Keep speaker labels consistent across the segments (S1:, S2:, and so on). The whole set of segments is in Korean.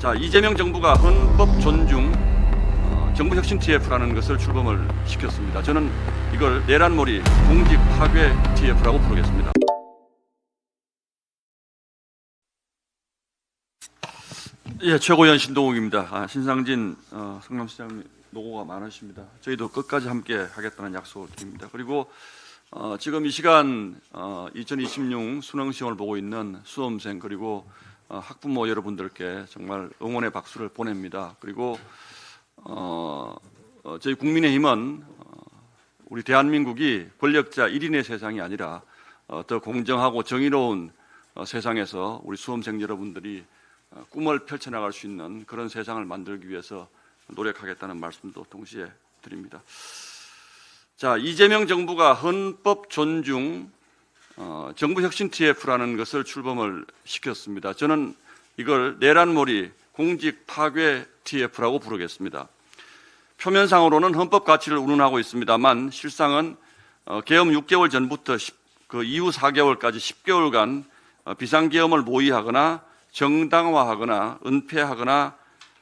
S1: 자 이재명 정부가 헌법 존중 어, 정부 혁신 TF라는 것을 출범을 시켰습니다. 저는 이걸 내란몰이 공직 파괴 TF라고 부르겠습니다. 예, 최고위원 신동욱입니다. 아, 신상진 어, 성남시장님 노고가 많으십니다. 저희도 끝까지 함께 하겠다는 약속을 드립니다. 그리고 어, 지금 이 시간 어, 2026 수능 시험을 보고 있는 수험생 그리고 어, 학부모 여러분들께 정말 응원의 박수를 보냅니다. 그리고 어, 어, 저희 국민의힘은 어, 우리 대한민국이 권력자 1인의 세상이 아니라 어, 더 공정하고 정의로운 어, 세상에서 우리 수험생 여러분들이 어, 꿈을 펼쳐나갈 수 있는 그런 세상을 만들기 위해서 노력하겠다는 말씀도 동시에 드립니다. 자 이재명 정부가 헌법 존중 어, 정부 혁신 TF라는 것을 출범을 시켰습니다. 저는 이걸 내란몰이 공직 파괴 TF라고 부르겠습니다. 표면상으로는 헌법 가치를 운운하고 있습니다만 실상은 어, 계엄 6개월 전부터 10, 그 이후 4개월까지 10개월간 어, 비상계엄을 모의하거나 정당화하거나 은폐하거나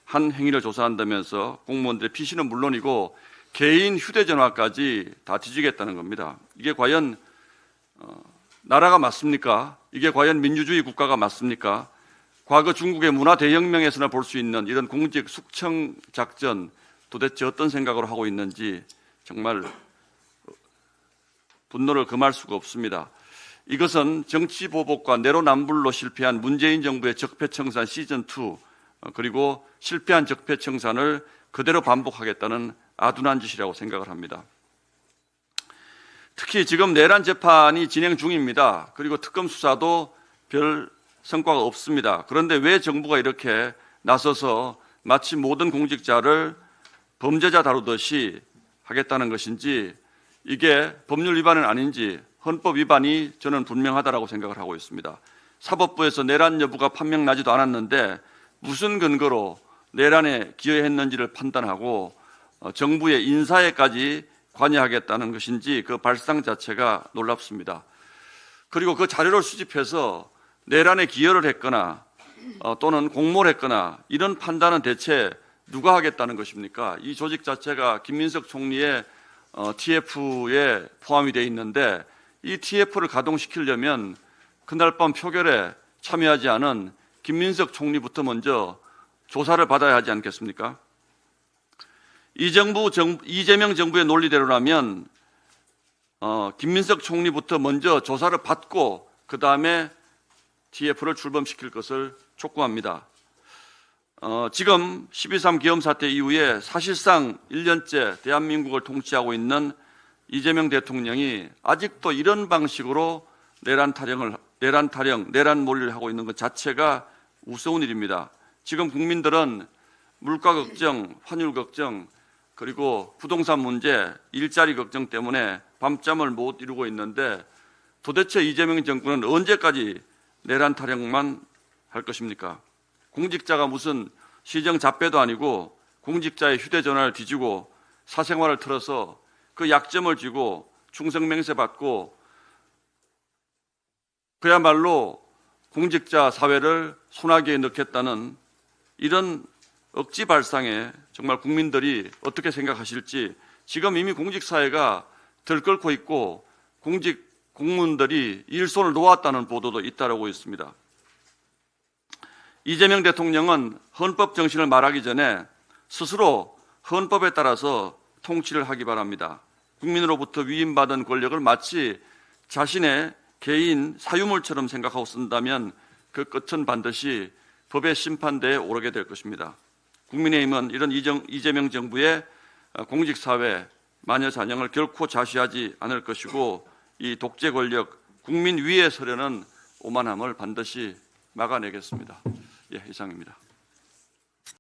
S1: 한 행위를 조사한다면서 공무원들의 피신은 물론이고 개인 휴대전화까지 다 뒤지겠다는 겁니다. 이게 과연 어, 나라가 맞습니까? 이게 과연 민주주의 국가가 맞습니까? 과거 중국의 문화 대혁명에서나 볼 수 있는 이런 공직 숙청 작전 도대체 어떤 생각으로 하고 있는지 정말 분노를 금할 수가 없습니다. 이것은 정치 보복과 내로남불로 실패한 문재인 정부의 적폐청산 시즌 2 어, 그리고 실패한 적폐청산을 그대로 반복하겠다는 아둔한 짓이라고 생각을 합니다. 특히 지금 내란 재판이 진행 중입니다. 그리고 특검 수사도 별 성과가 없습니다. 그런데 왜 정부가 이렇게 나서서 마치 모든 공직자를 범죄자 다루듯이 하겠다는 것인지 이게 법률 위반은 아닌지 헌법 위반이 저는 분명하다라고 생각을 하고 있습니다. 사법부에서 내란 여부가 판명 나지도 않았는데 무슨 근거로 내란에 기여했는지를 판단하고 어, 정부의 인사에까지 관여하겠다는 것인지 그 발상 자체가 놀랍습니다. 그리고 그 자료를 수집해서 내란에 기여를 했거나 어, 또는 공모를 했거나 이런 판단은 대체 누가 하겠다는 것입니까? 이 조직 자체가 김민석 총리의 어, TF에 포함이 되어 있는데 이 TF를 가동시키려면 그날 밤 표결에 참여하지 않은 김민석 총리부터 먼저 조사를 받아야 하지 않겠습니까? 이 정부 정, 이재명 정부의 논리대로라면 어, 김민석 총리부터 먼저 조사를 받고 그 다음에 TF를 출범시킬 것을 촉구합니다. 어, 지금 12.3 기엄 사태 이후에 사실상 1년째 대한민국을 통치하고 있는 이재명 대통령이 아직도 이런 방식으로 내란 타령을 내란 타령, 내란 몰이를 하고 있는 것 자체가 우스운 일입니다. 지금 국민들은 물가 걱정, 환율 걱정, 그리고 부동산 문제, 일자리 걱정 때문에 밤잠을 못 이루고 있는데 도대체 이재명 정권은 언제까지 내란 타령만 할 것입니까? 공직자가 무슨 시정 잡배도 아니고 공직자의 휴대전화를 뒤지고 사생활을 틀어서 그 약점을 쥐고 충성맹세 받고 그야말로 공직자 사회를 소나기에 넣겠다는 이런 억지 발상에 정말 국민들이 어떻게 생각하실지 지금 이미 공직 사회가 들끓고 있고 공직 공무원들이 일손을 놓았다는 보도도 잇따르고 있습니다. 이재명 대통령은 헌법 정신을 말하기 전에 스스로 헌법에 따라서 통치를 하기 바랍니다. 국민으로부터 위임받은 권력을 마치 자신의 개인 사유물처럼 생각하고 쓴다면 그 끝은 반드시 법의 심판대에 오르게 될 것입니다. 국민의힘은 이런 이재명 정부의 공직사회 마녀 잔영을 결코 자시하지 않을 것이고 이 독재 권력 국민 위에 서려는 오만함을 반드시 막아내겠습니다. 예, 이상입니다.